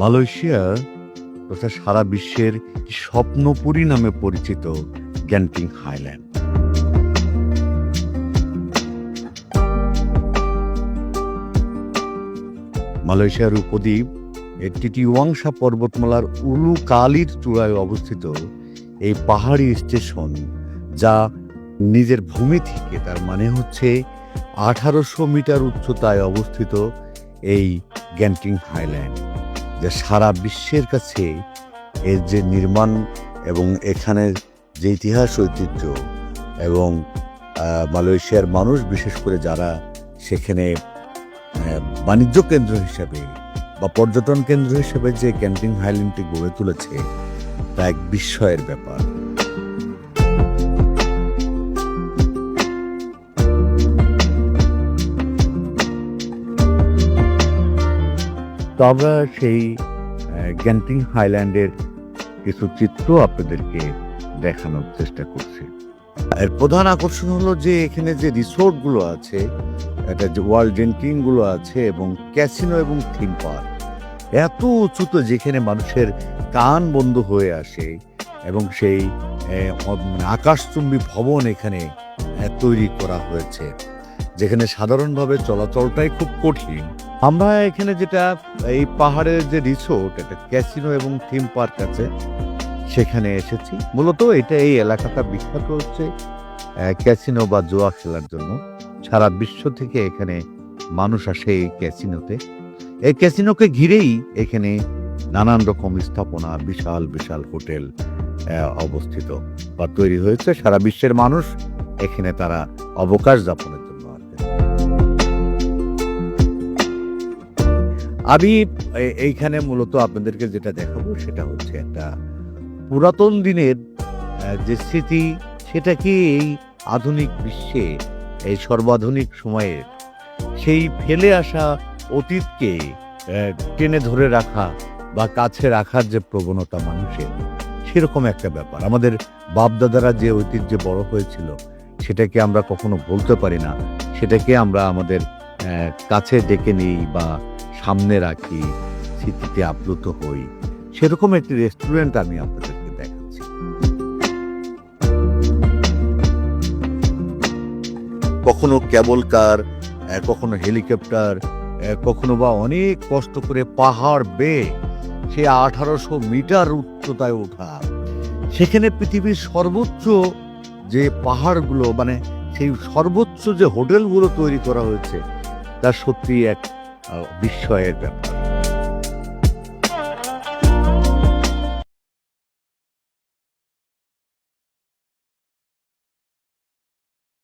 Malaysia তথা সারা বিশ্বের স্বপ্নপুরী নামে পরিচিত গ্যান্টিং হাইল্যান্ড? মালয়েশিয়ার উপদ্বীপ, এর টিটিওয়াংশা পর্বতমালার উলু কালির চূড়ায় অবস্থিত এই পাহাড়ি স্টেশন, যা নিজের ভূমি থেকে, তার মানে হচ্ছে আঠারোশো মিটার উচ্চতায় অবস্থিত এই গ্যান্টিং হাইল্যান্ড। যা সারা বিশ্বের কাছে এর যে নির্মাণ এবং এখানের যে ইতিহাস ঐতিহ্য এবং মালয়েশিয়ার মানুষ, বিশেষ করে যারা সেখানে বাণিজ্য কেন্দ্র হিসাবে বা পর্যটন কেন্দ্র হিসেবে যে ক্যান্টিং হাইল্যান্ডটি গড়ে তুলেছে, তা এক বিস্ময়ের ব্যাপার। তো আমরা সেই গ্যান্টিং হাইল্যান্ডের কিছু চিত্র আপনাদেরকে দেখানোর চেষ্টা করছি। এর প্রধান আকর্ষণ হলো যে এখানে যে রিসোর্টগুলো আছে একটা যে ওয়ার্ল্ড ড্রিঙ্কিংগুলো আছে এবং ক্যাসিনো এবং থিম পার্ক। এত উঁচুতে যেখানে মানুষের কান বন্ধ হয়ে আসে এবং সেই আকাশচুম্বী ভবন এখানে তৈরি করা হয়েছে। যেখানে সাধারণভাবে চলাচলটাই খুব কঠিন। আমরা এখানে যেটা, এই পাহাড়ের যে রিসোর্ট একটা ক্যাসিনো এবং থিম পার্ক আছে, সেখানে এসেছি। মূলত এটা এই এলাকাটা বিখ্যাত হচ্ছে ক্যাসিনো বা জোয়া খেলার জন্য। সারা বিশ্ব থেকে এখানে মানুষ আসে এই ক্যাসিনোতে এই ক্যাসিনোকে ঘিরেই এখানে নানান রকম স্থাপনা, বিশাল বিশাল হোটেল অবস্থিত বা তৈরি হয়েছে। সারা বিশ্বের মানুষ এখানে তারা অবকাশ যাপনের আমি এইখানে মূলত আপনাদেরকে যেটা দেখাবো সেটা হচ্ছে একটা পুরাতন দিনের যে স্মৃতি, সেটা কি এই আধুনিক বিশ্বে, এই সর্বাধুনিক সময়ের সেই ফেলে আসা অতীতকে টেনে ধরে রাখা বা কাছে রাখার যে প্রবণতা মানুষের, সেরকম একটা ব্যাপার। আমাদের বাপদাদারা যে ঐতিহ্যে বড় হয়েছিল, সেটাকে আমরা কখনো বলতে পারি না। সেটাকে আমরা আমাদের কাছে ডেকে নিই বা সামনে রাখি, স্মৃতিতে আপ্লুত হই। সেরকম একটি রেস্টুরেন্ট আমি আপনাদেরকে দেখাচ্ছি। কখনো কেবল কার কখনো হেলিকপ্টার কখনো বা অনেক কষ্ট করে পাহাড় বেয়ে সে আঠারোশো মিটার উচ্চতায় ওঠা। সেখানে পৃথিবীর সর্বোচ্চ যে পাহাড়গুলো মানে সেই সর্বোচ্চ যে হোটেলগুলো তৈরি করা হয়েছে, তা সত্যি এক বিস্ময়ের ব্যাপার।